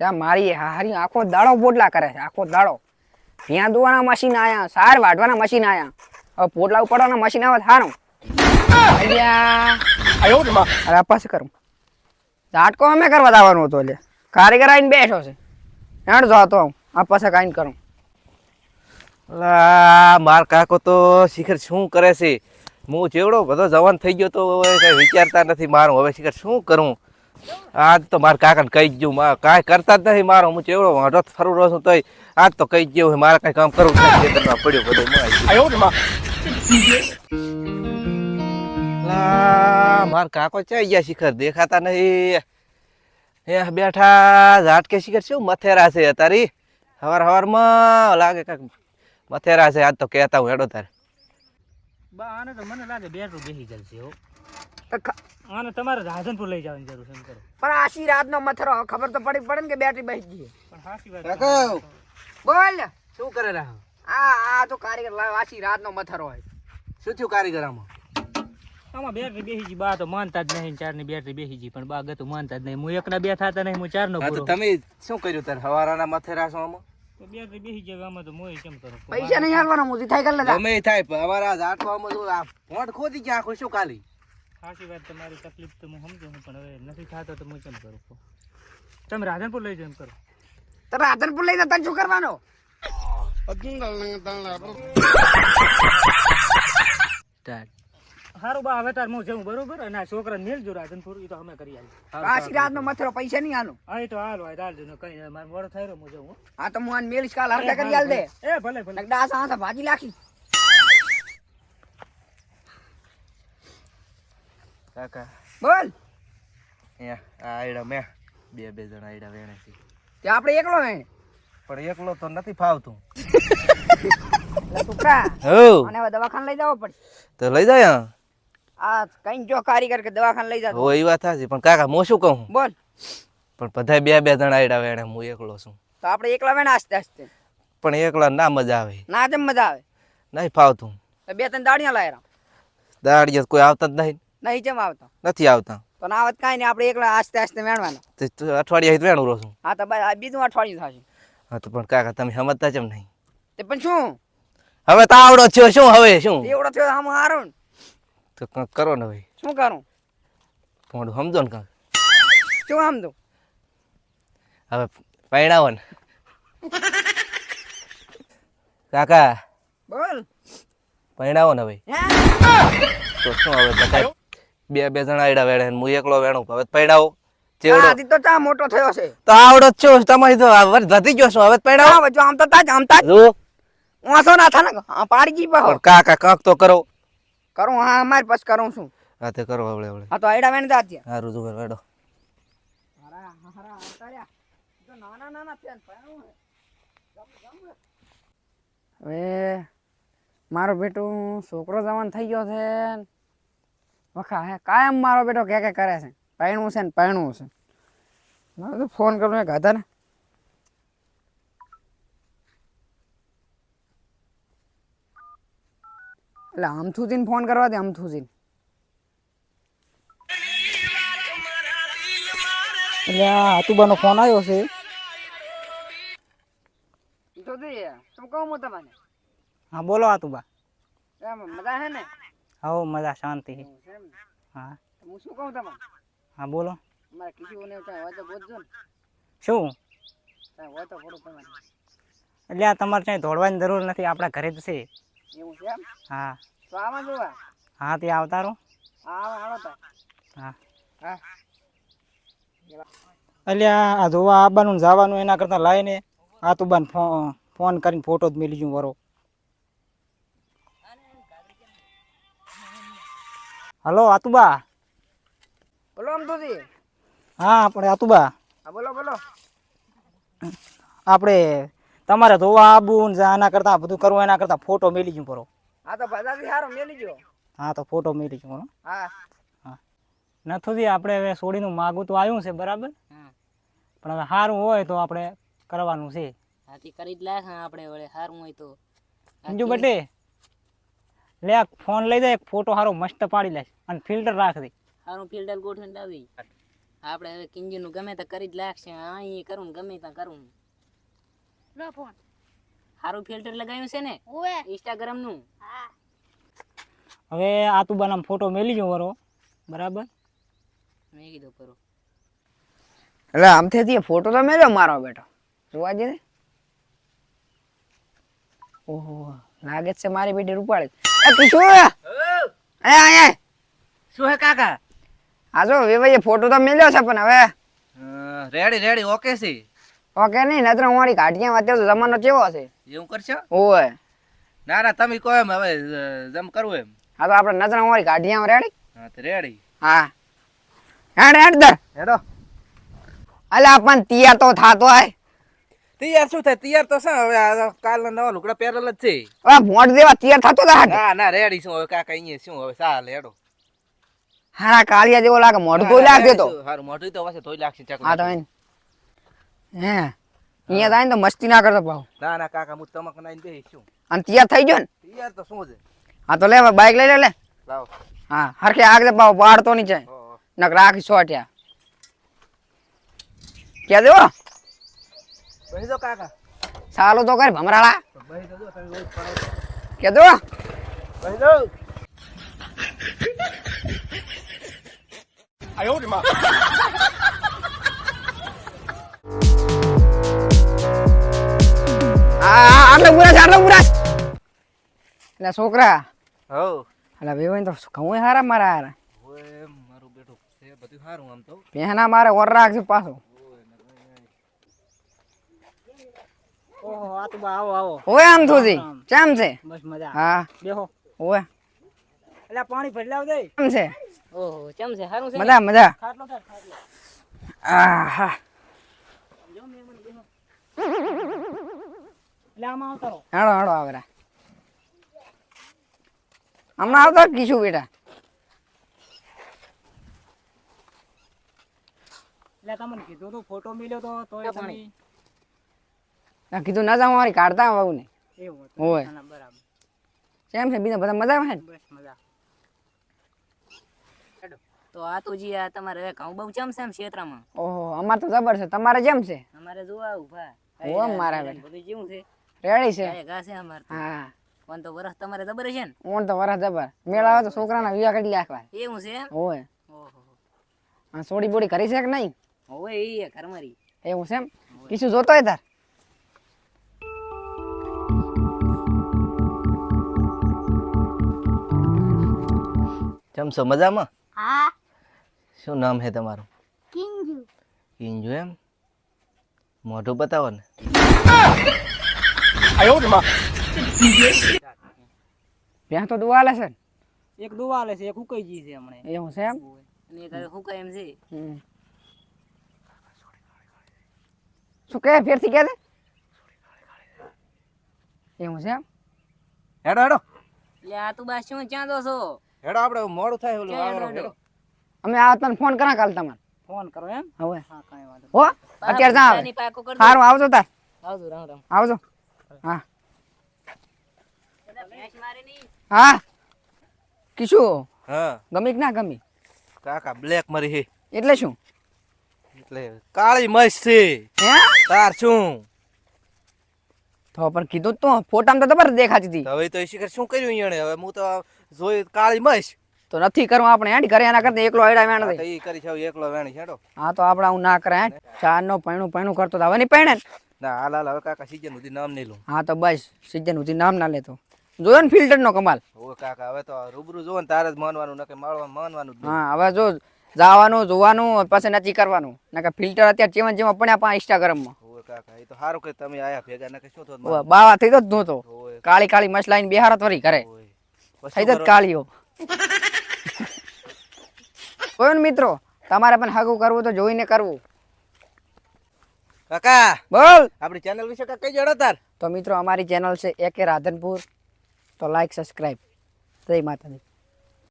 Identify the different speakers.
Speaker 1: મારી હારી આખો દાડો પોટલા કરે છે, આખો દાડો. ત્યાં દોવાના મશીન આયા, સાર વાટવાના મશીન આયા. હવે પોટલા ઉપાડવાના મશીન આવે સારું અરે પાસે કરું. ઝાટકો અમે કરવા દાવાનું હતો એટલે. કારીગર આવીને બેઠો છે. એણ જાતો હું આ પાસે કાંઈ કરું.
Speaker 2: માર કાકો તો શિખર શું કરે છે? હું જેવડો બધો જવાન થઈ ગયો તો કઈ વિચારતા નથી મારું. હવે શિખર શું કરું? આજ તો મારા કાકાને કહી જ ગયું મા- કાંઈ કરતા જ નથી મારો હું ચેવડો વાંઢો ફરું રહ્યો છું તોય. આજ તો કહી જ ગયું મારે કાંઈ કામ કરવું નથી ખેતરમાં પડ્યો બધું માર કાકો ચાઈ ગયા શિખર? દેખાતા નહીં એ બેઠા ઝાટકે શિખર શું મથેરા છે તારી? હવાર હવારમાં લાગે કાંઈક મથેરા છે આજ તો કહેતા હું હેડો તારે.
Speaker 3: બા આને તો મને લાગે બેઠું બેસી જશે હો. આને તમારે રાધનપુર લઈ જવાની જરૂર છે એમ કરો.
Speaker 1: પણ આશી રાતનો મથરો? ખબર તો પડી પડે ને કે બેટરી બહી ગઈ
Speaker 3: પણ હાચી વાત
Speaker 2: કાકો
Speaker 1: બોલ!
Speaker 2: શું કરે રહ્યા
Speaker 1: આ આ તો કારીગર લાવ આશી રાતનો મથરો હોય?
Speaker 2: શું થયું કારીગર આમાં
Speaker 3: આમાં બેટરી બેસી ગઈ બા તો માનતા જ નહીં ચારની બેટરી બેસી ગઈ પણ બા ગતું માનતા જ નહીં. હું એકના બે થતા નહીં હું ચાર નો
Speaker 2: તો
Speaker 3: પૂરો.
Speaker 2: તમે શું કર્યું તારે? હવારાના મથેરા છો આમાં?
Speaker 3: તો બેટરી બેસી જાય આમાં તો મોય કેમ કરો?
Speaker 1: પૈસા નહીં હાલવાના મોજી થાય કરી
Speaker 2: ગમે થાય પણ અમારા ઝાટવામાં તો આ ફોટ ખોદી ગયા આખો શું કાલી?
Speaker 3: સાચી વાત તમારી તકલીફ તો હું સમજુ છું પણ હવે નથી થતો તો હું કેમ કરું? તમે રાધનપુર લઈ જાઓ એમ કરો.
Speaker 1: તો રાધનપુર લઈ જતા શું કરવાનો?
Speaker 3: સારું બા હવે તાર હું જઉં બરોબર? અને આ છોકરાને મેલજો રાધનપુર એ તો અમે કરી આવી
Speaker 1: આશી રાતનો મથરો પૈસા નહીં આનો
Speaker 3: હા એ તો હાલ હોય હાલ જો કઈ મારે મોડો થઈ રહ્યો હું જઉં હો.
Speaker 1: આ તો હું આને મેલીશ કાલ હરકા કરી આલ દે.
Speaker 3: એ ભલે ભલે.
Speaker 1: દાસ આ સાંસા ભાજી લાખી
Speaker 2: કાકા.
Speaker 1: બોલ.
Speaker 2: આ આયડા મેં. બે બે જણા આયડા વેણે છે.
Speaker 1: તે આપણે એકલો હે
Speaker 2: પણ એકલો તો નથી ફાવતું.
Speaker 1: એટલે
Speaker 2: હો.
Speaker 1: અને દવાખાને લઈ જવો પડે
Speaker 2: તો લઈ જાય
Speaker 1: આ કઈ જો કારીગર કે દવાખાને લઈ જતો
Speaker 2: હો એ વાત પણ કાકા મો શું કહું?
Speaker 1: બોલ.
Speaker 2: પણ બધા બે બે જણા આયડા વેણે હું એકલો છું.
Speaker 1: તો આપણે એકલા વેણ આસ્તે આસ્તે.
Speaker 2: પણ એકલા ના મજા આવે.
Speaker 1: ના જેમ મજા આવે.
Speaker 2: નહીં ફાવતું.
Speaker 1: બે ત્રણ દાડિયા લાયરા
Speaker 2: દાડિયા કોઈ આવતા જ નહીં.
Speaker 1: નહીં જેમ આવતો.
Speaker 2: નથી આવતા.
Speaker 1: તો ના આવત કાંઈ નહીં આપણે એકલા આસ્તે આસ્તે વેણવાના.
Speaker 2: અઠવાડિયા વેણું રહું છું.
Speaker 1: હા તો બસ બીજું અઠવાડિયું થશે.
Speaker 2: હા તો પણ કાકા તમે સમજતા જેમ નહીં.
Speaker 1: તે પણ શું?
Speaker 2: હવે તાવડો આવડો થયો શું હવે શું?
Speaker 1: એવડો થયો આમ હારો.
Speaker 2: તો કંઈક કરો ને ભાઈ
Speaker 1: શું કરું?
Speaker 2: મોઢું સમજો ને કાંક
Speaker 1: શું સમજો?
Speaker 2: હવે પૈણાવો ને. કાકા
Speaker 1: બોલ.
Speaker 2: પૈણાવો ને ભાઈ તો શું હવે બધા બે બે જણા આયડા વેડે ને હું એકલો વેણું હવે પૈડાવો. ચેવડો?
Speaker 1: તો ચા મોટો થયો છે.
Speaker 2: તો આવડો છો તમારી તો હવે વધી ગયો છું હવે
Speaker 1: જો આમ તો તાજ આમ તાજ.
Speaker 2: જો.
Speaker 1: વાંસો ના થાય હા પાડી ગઈ પાહો
Speaker 2: પણ કાકા કાંક તો કરો.
Speaker 1: કરું હા અમારી પાસે કરું છું.
Speaker 2: હા તે કરો હવે હવે
Speaker 1: હા તો આયડા વેણ જા ત્યાં
Speaker 2: સારું જુગર વેડો.
Speaker 1: નાના નાના છે હવે મારો બેટો છોકરો જવાન થઈ ગયો છે. વખા હે. કાયમ મારો બેટો કે કે કરે છે. પૈણું છે ને પૈણું છે. મારે તો ફોન કરું એક હતા ને. એટલે અમથુજીને ફોન કરવા દે અમથુજીને
Speaker 3: એટલે આ આતુબાનો ફોન આવ્યો છે.
Speaker 1: તો દે શું કહું હું તમને?
Speaker 3: હા બોલો આતુબા.
Speaker 1: એમ મજા છે ને?
Speaker 3: હો મજા શાંતિ.
Speaker 1: છે
Speaker 3: હા.
Speaker 1: હું શું કહું તમને
Speaker 3: હા બોલો.
Speaker 1: મારે કીધું એવું કાંઈ હોય તો બોલજો ને.
Speaker 3: શું?
Speaker 1: કાંઈ હોય તો થોડું તમારે
Speaker 3: એટલે આ તમારે ક્યાંય દોડવાની જરૂર નથી આપણા ઘરે જ છે.
Speaker 1: એવું છે
Speaker 3: હા.
Speaker 1: તો આમાં જોવા
Speaker 3: હા તે આવતા રહો.
Speaker 1: હા હાલો તો
Speaker 3: હા.
Speaker 1: હા.
Speaker 3: એટલે આ જોવા આવવાનું ને જવાનું એના કરતાં લાવીને આ તું બાન ફોન કરીને ફોટો જ મેલી જઉં વરો. હલો આતુબા.
Speaker 1: બોલો
Speaker 3: હા આપણે આતુબા.
Speaker 1: હા બોલો બોલો.
Speaker 3: આપણે તમારે ધોવા આબુ ને આના કરતાં બધું કરવું એના કરતાં ફોટો મેલી ગયું પરો
Speaker 1: હા તો બધાથી સારો મેલી ગયો.
Speaker 3: હા તો ફોટો મેલી ગયો હા.
Speaker 1: હા.
Speaker 3: નથી આપણે હવે સોડીનું માગું તો આવ્યું છે બરાબર? પણ હવે સારું હોય તો આપણે કરવાનું છે.
Speaker 4: હાથી કરી જ લાખ આપણે વળે સારું હોય તો.
Speaker 3: સમજુ બટે. લે આ ફોન લઈ જાય એક ફોટો સારો મસ્ત પાડી લેશ અને ફિલ્ટર રાખ દે.
Speaker 4: હારું ફિલ્ટર ગોઠવીને લાવી આપણે હવે કિંજુ નું ગમે તો કરી જ લાગશે. હા એ કરું ગમે ત્યાં કરું.
Speaker 5: લો ફોન.
Speaker 4: હારું ફિલ્ટર લગાવ્યું છે ને?
Speaker 5: ઓવે.
Speaker 4: ઇન્સ્ટાગ્રામનું
Speaker 5: હા.
Speaker 3: હવે બનામ ફોટો મેલી જો વરો. બરાબર?
Speaker 4: મેં કીધું કરો
Speaker 1: એટલે આમથી ફોટો તો મેલ્યો મારો બેટો. જોવા જઈએ ને ઓહો લાગે જ છે મારી બેટી રૂપાળી. એ કિશુ એ આય
Speaker 2: શું હે કાકા?
Speaker 1: આ જો વેવાઈએ ફોટો તો મેલ્યો છે પણ હવે.
Speaker 2: રેડી રેડી ઓકે છે.
Speaker 1: ઓકે નહીં નતર અમારી ઘાટિયા અત્યારે તો જમાનો કેવો છે?
Speaker 2: એવું કરશો?
Speaker 1: ઓય
Speaker 2: ના ના તમે કહો એમ હવે જમ કરવું એમ.
Speaker 1: હા તો આપણે નજર અમારી ઘાટિયા રેડી
Speaker 2: હા તો રેડી
Speaker 1: હા. હેડ હેડ દર.
Speaker 2: હેડો.
Speaker 1: અલા પણ તૈયાર તો થાતો આય
Speaker 2: તૈયાર શું થાય? તૈયાર તો શું હવે કાલ નવા લુગડા પહેરેલ જ છે.
Speaker 1: આ મોઢ દેવા તૈયાર થતો તા.
Speaker 2: ના ના રેડી શું હવે કાકા અહીંયા શું હવે ચાલે હેડો.
Speaker 1: હારા કાળિયા જેવો લાગે મોઢ તો લાગે તો.
Speaker 2: હારું મોઢું તો વાસે તોય લાગશે ચકલા
Speaker 1: હા તો હે અહીંયા જાય ને તો મસ્તી ના કરતો ભાવ
Speaker 2: ના ના કાકા હું તમક નાઈને બેસી શું
Speaker 1: અને તૈયાર થઈ ગયો ને?
Speaker 2: તૈયાર તો શું છે?
Speaker 1: હા તો લે બાઈક લઈ લે લે.
Speaker 2: લાવ.
Speaker 1: હા હરખે આગળ ભાવ પાડતો નહીં જાય. નક રાખી સોટ્યા. કે દેવો
Speaker 2: બેસી જાઓ કાકા
Speaker 1: સાલો તો કર ભમરાળા
Speaker 2: તો બેસી તો જો તમે રોજ પડો.
Speaker 1: કે દેવો
Speaker 2: બેસી જાઓ.
Speaker 1: હા હા, આટલો પૂરા છે આટલો પૂરા છે. એટલે છોકરા
Speaker 2: હઉ.
Speaker 1: એટલે વેવાઈ તો ઘઉં હારા મારા હારા
Speaker 2: ઓય, મારું બેટું છે બધું સારું આમ તો
Speaker 1: પહેના મારે ઓર રાખશે પાછો
Speaker 3: ઓહો તો આવો આવો.
Speaker 1: ઓય આમ થોજી ચમ છે?
Speaker 3: બસ મજા.
Speaker 1: હા.
Speaker 3: બેહો.
Speaker 1: ઓય
Speaker 3: એટલે પાણી ભરી લાવ દે.
Speaker 1: ચમ છે?
Speaker 4: ઓહો ચમ છે. સારું છે.
Speaker 1: મજા મજા.
Speaker 3: ખાટલો ખાટલો.
Speaker 1: આહા.
Speaker 3: એટલે આમાં આવતા
Speaker 1: હાડો હાડો આવરા. હમણાં આવતા કીશું બેટા.
Speaker 3: એટલે તમને કીધું તું ફોટો મિલ્યો તો તોય તમે
Speaker 1: ના કીધું ના જાઉં મારી કાઢતા આવું ને. ઓય.
Speaker 3: બરાબર.
Speaker 1: કેમ છે? બીજા બધા મજા આવે ને?
Speaker 3: બસ મજા.
Speaker 4: તો આ તો જી આ તમારે હવે ઘઉં બહુ ચમ છે ક્ષેત્રમાં.
Speaker 1: ઓહો અમાર તો જબર છે. તમારે જેમ છે?
Speaker 4: અમારે જોવા ઊભા
Speaker 1: ઓ મારા
Speaker 4: બધું જેવું છે.
Speaker 1: રેડી છે?
Speaker 4: એ ગાસે અમાર.
Speaker 1: હા.
Speaker 4: કોણ તો વરસ તમારે જબર છે ને?
Speaker 1: ઓન તો વરસ જબર. મેળ આવે તો છોકરાના વિવાહ કરી લાખવા
Speaker 4: એવું છે એમ?
Speaker 1: હોય.
Speaker 4: ઓહો.
Speaker 1: આ સોડી બોડી કરી છે કે નહીં?
Speaker 4: ઓય એ ઘરમારી
Speaker 1: એવું છે એમ? કીશું જોતો હોય તાર?
Speaker 2: કેમ છો? મજામાં?
Speaker 5: હા.
Speaker 2: શું નામ છે તમારું?
Speaker 5: કિંજુ.
Speaker 2: કિંજુ એમ? મોઢું બતાવો ને.
Speaker 1: ત્યાં તો દુવાલે છે ને.
Speaker 3: એક દુવાલે છે એક હુકાઈ જી છે હમણે.
Speaker 1: એવું છે એમ?
Speaker 4: અને એક હવે એમ છે.
Speaker 1: શું કહે? ફેરથી કે એવું છે એમ?
Speaker 2: હેડો હેડો.
Speaker 4: લે આ તું બા શું ક્યાં દો છો?
Speaker 2: હેડો આપણે મોડું થાય ઓલું આવરો
Speaker 4: હેડો?
Speaker 1: અમે આ તને ફોન કરા કાલ તમારે?
Speaker 3: ફોન કરો એમ?
Speaker 1: હવે.
Speaker 3: હા કાઈ વાંધો
Speaker 1: હો અત્યારે જા. સારું આવજો તાર.
Speaker 4: આવજો રામ રામ.
Speaker 1: આવજો. હા.
Speaker 4: ભેંસ મારી નહીં
Speaker 1: હા. કિશુ
Speaker 2: હા.
Speaker 1: ગમી કે ના ગમી?
Speaker 2: કાકા બ્લેક મરી હે.
Speaker 1: એટલે શું?
Speaker 2: એટલે કાળી મસ છે.
Speaker 1: હે?
Speaker 2: તાર શું
Speaker 1: તો પણ કીધું તો તું ફોટામાં તો તમારે દેખાતી હતી.
Speaker 2: હવે તો ઈશિકર શું કર્યું અહીંયા હવે હું તો જોઈ કાળી મસ
Speaker 1: તો નથી કરવું આપણે હેડ ઘરે એના કરતા એકલો આયડા વેણ દે.
Speaker 2: ઈ કરી છાવ એકલો વેણી છેડો
Speaker 1: હા તો આપણે હું ના કરે હેડ. ચાર નો પૈણું પૈણું કરતો તો હવે નહીં પૈણે. ના
Speaker 2: હાલ હાલ હવે કાકા સીજન સુધી નામ નહીં લઉં.
Speaker 1: હા તો બસ સીઝન સુધી નામ ના લેતો. જોયો ને ફિલ્ટર નો કમાલ?
Speaker 2: ઓ કાકા હવે તો રૂબરૂ જોવો ને તારે જ માનવાનું નકે માળવા માનવાનું
Speaker 1: હા હવે જો જવાનું જોવાનું પછી નથી કરવાનું. નકે ફિલ્ટર અત્યારે જેવા જેવા પડ્યા પા
Speaker 2: કાકા એ તો સારું કે તમે આયા ભેગા નકે શું થોત
Speaker 1: બાવા થઈ તો જ નહોતો. કાળી કાળી મસલાઈને બિહારત વળી કરે થઈ તો કાળીઓ. કોઈ મિત્રો? તમારે પણ હાગું કરવું તો જોઈને કરવું.
Speaker 2: કાકા!
Speaker 1: બોલ!
Speaker 2: આપણી ચેનલ વિશે કઈ જડો તાર?
Speaker 1: તો મિત્રો અમારી ચેનલ છે એકે રાધનપુર. તો લાઈક સબસ્ક્રાઈબ જય માતાજી.